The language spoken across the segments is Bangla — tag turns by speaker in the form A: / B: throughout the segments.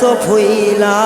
A: সফইলা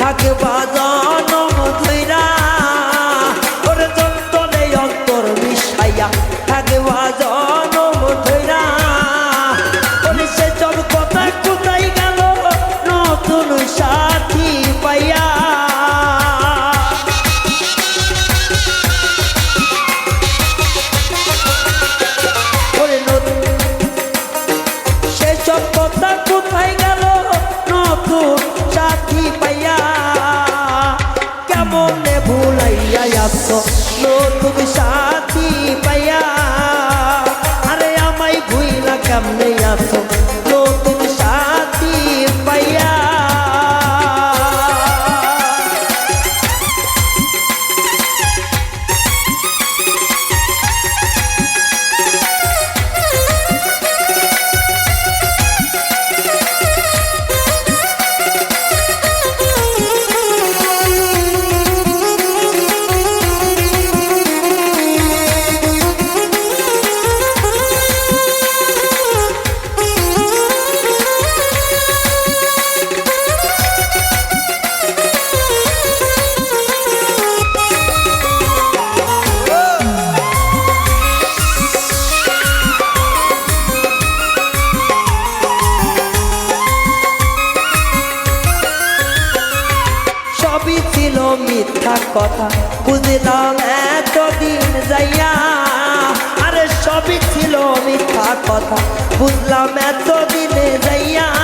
A: থাকবা কথা বুঝিলাম এতদিন যাইয়া। আরে সবই ছিল মিথ্যা কথা। বুঝলাম এতদিনে যাইয়া।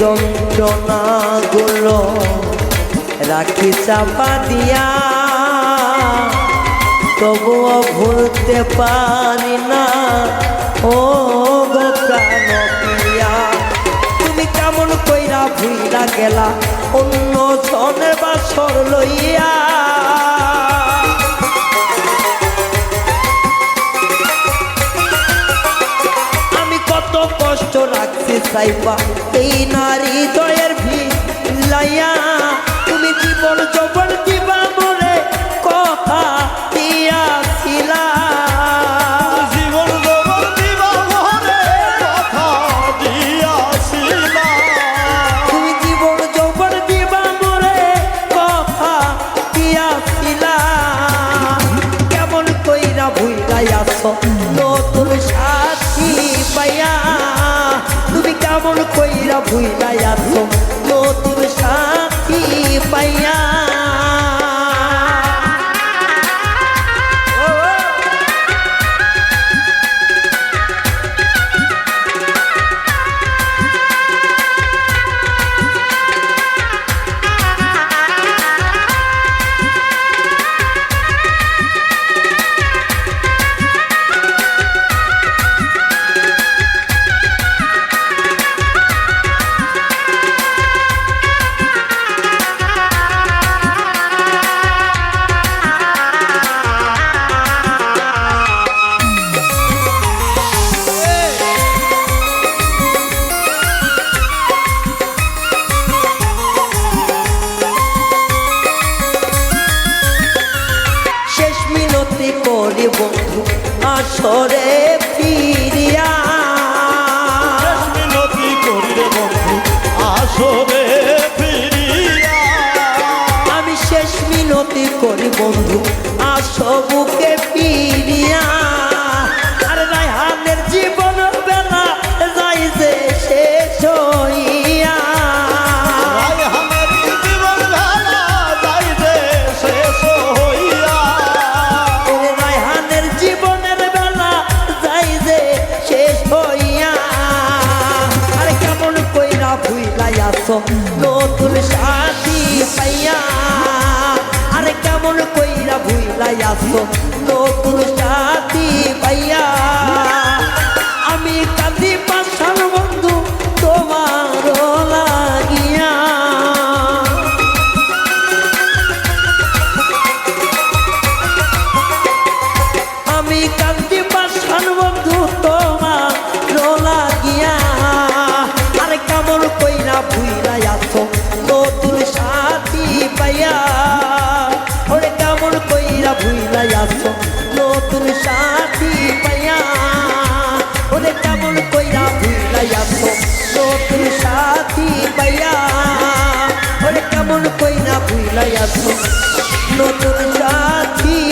A: যন্ত্রণাগুলো রাখি চাপা দিয়া। তবুও ভুলতে পারি না। ও গোকানিয়া তুমি কেমন কইরা ভুইলা গেলা, অন্য জনের বাসর লইয়া। সাইবা এই নারী দয়ের
B: ভি লাইয়া
A: তুমি জীবন যৌবন জীবন 앞서 ফিরিয়া। মিনতি করি রে বন্ধু আসরে ফিরিয়া। আমি শেষ মিনতি করি বন্ধু নতুন সাথী পাইয়া। আরে কেমন কইরা ভুইলাই আসো নতুন সাথী পাইয়া। এমন কইরা ভুলাইয়াছ নতুন সাথী